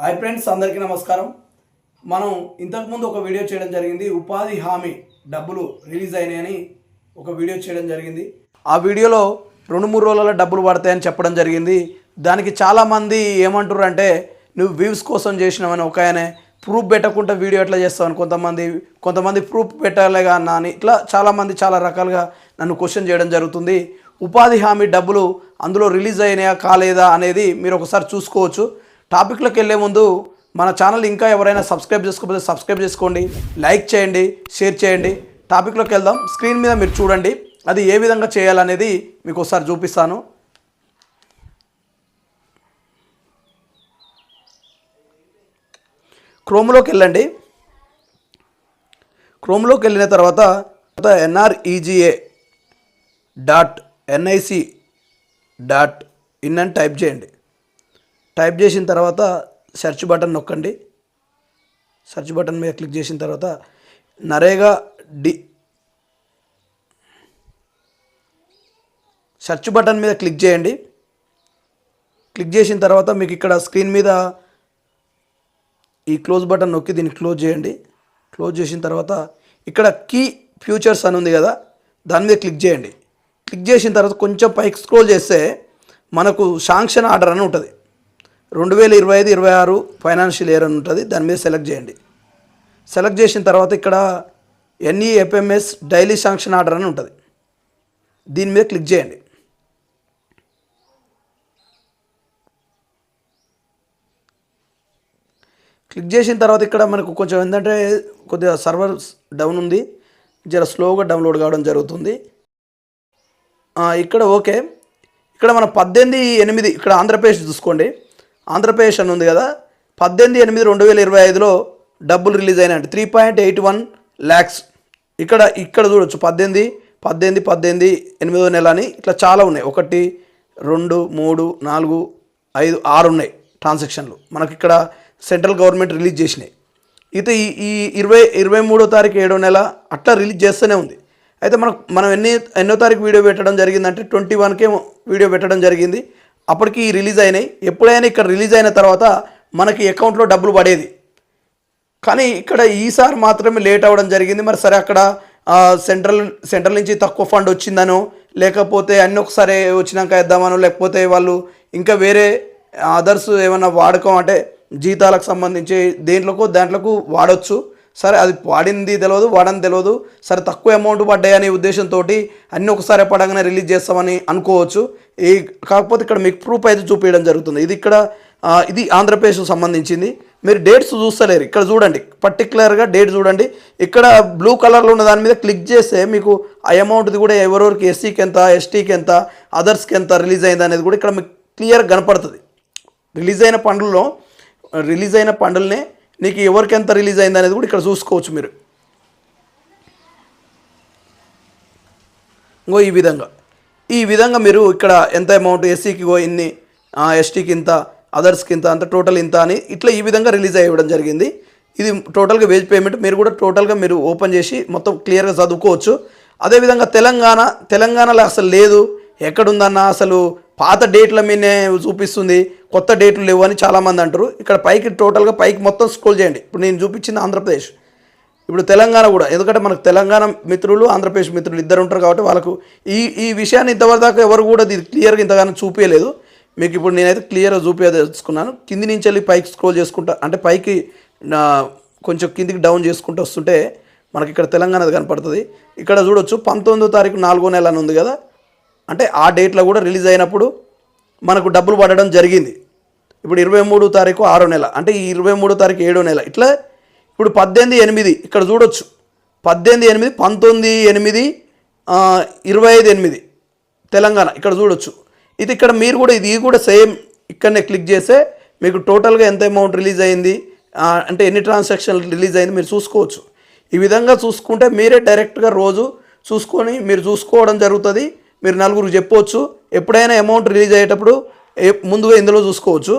Hi friends అందరికీ నమస్కారం. మనం ఇంతకుముందు ఒక వీడియో చేయడం జరిగింది. ఉపాధి హామీ డబ్బులు రిలీజ్ అయినాయని ఒక వీడియో చేయడం జరిగింది. ఆ వీడియోలో రెండు మూడు రోజుల డబ్బులు పడతాయని చెప్పడం జరిగింది. దానికి చాలామంది ఏమంటారు అంటే నువ్వు వ్యూస్ కోసం చేసినావని ఒక ఆయనే ప్రూఫ్ పెట్టకుండా వీడియో ఎట్లా చేస్తావని కొంతమంది కొంతమంది ప్రూఫ్ పెట్టాలిగా అన్న అని ఇట్లా చాలామంది చాలా రకాలుగా నన్ను క్వశ్చన్ చేయడం జరుగుతుంది. ఉపాధి హామీ డబ్బులు అందులో రిలీజ్ అయినాయా కాలేదా అనేది మీరు ఒకసారి చూసుకోవచ్చు. టాపిక్లోకి వెళ్ళే ముందు మన ఛానల్ ఇంకా ఎవరైనా సబ్స్క్రైబ్ చేసుకోకపోతే సబ్స్క్రైబ్ చేసుకోండి లైక్ చేయండి షేర్ చేయండి. టాపిక్లోకి వెళ్దాం. స్క్రీన్ మీద మీరు చూడండి. అది ఏ విధంగా చేయాలనేది మీకు ఒకసారి చూపిస్తాను. క్రోమ్లోకి వెళ్ళండి. క్రోమ్లోకి వెళ్ళిన తర్వాత NREGA dot NIC dot in అని టైప్ చేయండి. టైప్ చేసిన తర్వాత సెర్చ్ బటన్ నొక్కండి. సెర్చ్ బటన్ మీద క్లిక్ చేసిన తర్వాత నరేగా డి సెర్చ్ బటన్ మీద క్లిక్ చేయండి. క్లిక్ చేసిన తర్వాత మీకు ఇక్కడ స్క్రీన్ మీద ఈ క్లోజ్ బటన్ నొక్కి దీన్ని క్లోజ్ చేయండి. క్లోజ్ చేసిన తర్వాత ఇక్కడ కీ ఫ్యూచర్స్ అని ఉంది కదా దాని మీద క్లిక్ చేయండి. క్లిక్ చేసిన తర్వాత కొంచెం పైకి స్క్రోల్ చేస్తే మనకు శాంక్షన్ ఆర్డర్ అని ఉంటుంది. రెండు వేల ఇరవై ఐదు ఇరవై ఆరు ఫైనాన్షియల్ ఇయర్ అని ఉంటుంది. దాని మీద సెలెక్ట్ చేయండి. సెలెక్ట్ చేసిన తర్వాత ఇక్కడ ఎన్ఈఎఫ్ఎంఎస్ డైలీ శాంక్షన్ ఆర్డర్ అని ఉంటుంది. దీని మీద క్లిక్ చేయండి. క్లిక్ చేసిన తర్వాత ఇక్కడ మనకు కొంచెం ఏంటంటే కొద్దిగా సర్వర్ డౌన్ ఉంది. జర స్లోగా డౌన్లోడ్ కావడం జరుగుతుంది. ఇక్కడ ఓకే. ఇక్కడ మన పద్దెనిమిది ఎనిమిది ఇక్కడ ఆంధ్రప్రదేశ్ చూసుకోండి. ఆంధ్రప్రదేశ్ అని ఉంది కదా పద్దెనిమిది ఎనిమిది రెండు వేల ఇరవై ఐదులో డబ్బులు రిలీజ్ అయినాయండి three point eight one lakhs. ఇక్కడ ఇక్కడ చూడొచ్చు. పద్దెనిమిది పద్దెనిమిది పద్దెనిమిది ఎనిమిదో నెల అని ఇట్లా చాలా ఉన్నాయి. ఒకటి రెండు మూడు నాలుగు ఐదు ఆరు ఉన్నాయి ట్రాన్సాక్షన్లు. మనకి ఇక్కడ సెంట్రల్ గవర్నమెంట్ రిలీజ్ చేసినాయి. అయితే ఈ ఈ ఇరవై ఇరవై మూడో తారీఖు ఏడో నెల అట్లా రిలీజ్ చేస్తూనే ఉంది. అయితే మనకు మనం ఎన్ని ఎన్నో తారీఖు వీడియో పెట్టడం జరిగిందంటే ట్వంటీ వన్కే వీడియో పెట్టడం జరిగింది. అప్పటికి రిలీజ్ అయినాయి. ఎప్పుడైనా ఇక్కడ రిలీజ్ అయిన తర్వాత మనకి అకౌంట్లో డబ్బులు పడేది. కానీ ఇక్కడ ఈసారి మాత్రమే లేట్ అవ్వడం జరిగింది. మరి సరే అక్కడ సెంట్రల్ సెంట్రల్ నుంచి తక్కువ ఫండ్ వచ్చిందనో లేకపోతే అన్నీ ఒకసారి వచ్చినాక వేద్దామనో లేకపోతే వాళ్ళు ఇంకా వేరే అదర్స్ ఏమైనా వాడకం అంటే జీతాలకు సంబంధించి దేంట్లోకో దాంట్లోకు వాడవచ్చు సరే అది వాడింది తెలియదు వాడని తెలియదు సరే తక్కువ అమౌంట్ పడ్డాయనే ఉద్దేశంతో అన్నీ ఒకసారి పడగానే రిలీజ్ చేస్తామని అనుకోవచ్చు. ఈ కాకపోతే ఇక్కడ మీకు ప్రూఫ్ అయితే చూపించడం జరుగుతుంది. ఇది ఇక్కడ ఇది ఆంధ్రప్రదేశ్కు సంబంధించింది. మీరు డేట్స్ చూస్తలేరు. ఇక్కడ చూడండి పర్టికులర్గా డేట్ చూడండి. ఇక్కడ బ్లూ కలర్లో ఉన్న దాని మీద క్లిక్ చేస్తే మీకు ఆ అమౌంట్ది కూడా ఎవరెవరికి ఎస్సీకి ఎంత ఎస్టీకి ఎంత అదర్స్కి ఎంత రిలీజ్ అయింది అనేది కూడా ఇక్కడ మీకు క్లియర్గా కనపడుతుంది. రిలీజ్ అయిన పండ్లలో రిలీజ్ అయిన పండులనే నీకు ఎవరికి ఎంత రిలీజ్ అయింది అనేది కూడా ఇక్కడ చూసుకోవచ్చు మీరు. ఇంకో ఈ విధంగా. ఈ విధంగా మీరు ఇక్కడ ఎంత అమౌంట్ ఎస్సీకి గో ఇన్ని ఎస్టీకి ఇంత అదర్స్కి ఇంత అంత టోటల్ ఇంత అని ఇట్లా ఈ విధంగా రిలీజ్ అయ్యడం జరిగింది. ఇది టోటల్గా వేజ్ పేమెంట్ మీరు కూడా టోటల్గా మీరు ఓపెన్ చేసి మొత్తం క్లియర్గా చదువుకోవచ్చు. అదేవిధంగా తెలంగాణ తెలంగాణలో అసలు లేదు. ఎక్కడుందన్న అసలు పాత డేట్ల మీదనే చూపిస్తుంది కొత్త డేట్లు లేవు అని చాలామంది అంటారు. ఇక్కడ పైకి టోటల్గా పైకి మొత్తం స్క్రోల్ చేయండి. ఇప్పుడు నేను చూపించింది ఆంధ్రప్రదేశ్. ఇప్పుడు తెలంగాణ కూడా ఎందుకంటే మనకు తెలంగాణ మిత్రులు ఆంధ్రప్రదేశ్ మిత్రులు ఇద్దరు ఉంటారు కాబట్టి వాళ్ళకు ఈ ఈ విషయాన్ని ఇంతవరదాకా ఎవరు కూడా ఇది క్లియర్గా ఇంతగానో చూపించలేదు. మీకు ఇప్పుడు నేనైతే క్లియర్గా చూపించేసుకున్నాను. కింది నుంచి వెళ్ళి పైకి స్క్రోల్ చేసుకుంటా అంటే పైకి కొంచెం కిందికి డౌన్ చేసుకుంటూ వస్తుంటే మనకి ఇక్కడ తెలంగాణది కనపడుతుంది. ఇక్కడ చూడొచ్చు పంతొమ్మిదో తారీఖు నాలుగో నెల అని ఉంది కదా. అంటే ఆ డేట్లో కూడా రిలీజ్ అయినప్పుడు మనకు డబ్బులు పడడం జరిగింది. ఇప్పుడు ఇరవై మూడో తారీఖు ఆరో నెల. అంటే ఈ ఇరవై మూడో తారీఖు ఏడో నెల. ఇట్లా ఇప్పుడు పద్దెనిమిది ఎనిమిది ఇక్కడ చూడొచ్చు. పద్దెనిమిది ఎనిమిది పంతొమ్మిది ఎనిమిది ఇరవై ఐదు ఎనిమిది తెలంగాణ ఇక్కడ చూడొచ్చు. ఇది ఇక్కడ మీరు కూడా ఇది కూడా సేమ్ ఇక్కడనే క్లిక్ చేస్తే మీకు టోటల్గా ఎంత అమౌంట్ రిలీజ్ అయింది అంటే ఎన్ని ట్రాన్సాక్షన్ రిలీజ్ అయింది మీరు చూసుకోవచ్చు. ఈ విధంగా చూసుకుంటే మీరే డైరెక్ట్గా రోజు చూసుకొని మీరు చూసుకోవడం జరుగుతుంది. మీరు నలుగురు చెప్పవచ్చు. ఎప్పుడైనా అమౌంట్ రిలీజ్ అయ్యేటప్పుడు ముందుగా ఇందులో చూసుకోవచ్చు.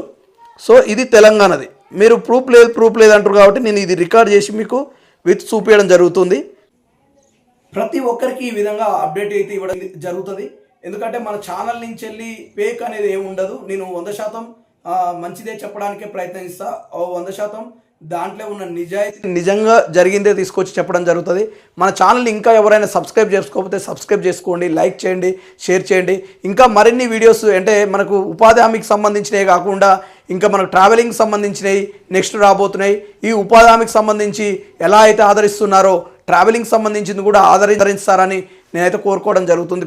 సో ఇది తెలంగాణది. మీరు ప్రూఫ్ లేదు ప్రూఫ్ లేదు అంటారు కాబట్టి నేను ఇది రికార్డ్ చేసి మీకు విత్ చూపించడం జరుగుతుంది. ప్రతి ఒక్కరికి ఈ విధంగా అప్డేట్ అయితే ఇవ్వడం జరుగుతుంది. ఎందుకంటే మన ఛానల్ నుంచి వెళ్ళి ఫేక్ అనేది ఏమి ఉండదు. నేను వంద శాతం మంచిదే చెప్పడానికే ప్రయత్నిస్తా. ఓ వంద శాతం దాంట్లో ఉన్న నిజాయితీ నిజంగా జరిగిందే తీసుకొచ్చి చెప్పడం జరుగుతుంది. మన ఛానల్ని ఇంకా ఎవరైనా సబ్స్క్రైబ్ చేసుకోకపోతే సబ్స్క్రైబ్ చేసుకోండి లైక్ చేయండి షేర్ చేయండి. ఇంకా మరిన్ని వీడియోస్ అంటే మనకు ఉపాధి హామీకి సంబంధించినవి కాకుండా ఇంకా మనకు ట్రావెలింగ్ సంబంధించినవి నెక్స్ట్ రాబోతున్నాయి. ఈ ఉపాధి హామీకి సంబంధించి ఎలా అయితే ఆదరిస్తున్నారో ట్రావెలింగ్ సంబంధించింది కూడా ఆదరించారని నేనైతే కోరుకోవడం జరుగుతుంది.